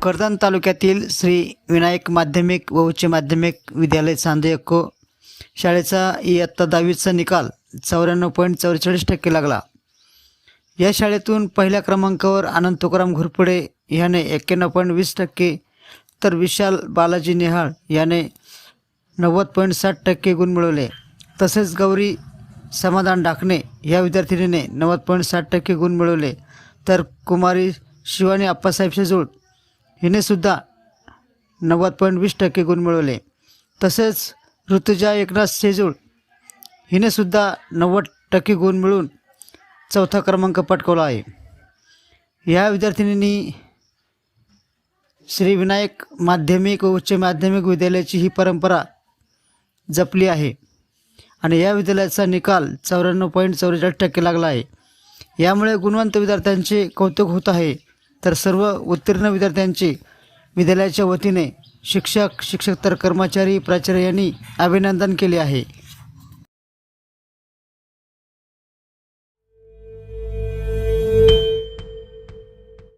भोकरदन तालुक्यातील श्री विनायक माध्यमिक व उच्च माध्यमिक विद्यालय सांदेको शाळेचा इयत्ता दहावीचा निकाल चौऱ्याण्णव पॉईंट चौवेचाळीस टक्के लागला. या शाळेतून पहिल्या क्रमांकावर आनंद तुकाराम घुरपुडे ह्याने एक्क्याण्णव पॉईंट वीस टक्के तर विशाल बालाजी नेहाळ याने नव्वद पॉईंट साठ टक्के गुण मिळवले. तसेच गौरी समाधान डाकणे या विद्यार्थिनीने नव्वद पॉईंट साठ टक्के गुण मिळवले. तर कुमारी शिवानी आप्पासाहेब शेजूळ हिनेसुद्धा नव्वद पॉईंट वीस टक्के गुण मिळवले. तसेच ऋतुजा एकनाथ सेजूळ हिनेसुद्धा नव्वद टक्के गुण मिळून चौथा क्रमांक पटकावला आहे. या विद्यार्थिनींनी श्री विनायक माध्यमिक व उच्च माध्यमिक विद्यालयाची ही परंपरा जपली आहे आणि या विद्यालयाचा निकाल चौऱ्याण्णव पॉईंट चौवेचाळीस टक्के लागला आहे. यामुळे गुणवंत विद्यार्थ्यांचे कौतुक होत आहे. तर सर्व उत्तीर्ण विद्यार्थ्यांचे विद्यालयाच्या वतीने शिक्षक शिक्षक तर कर्मचारी प्राचार्य यांनी अभिनंदन केले आहे.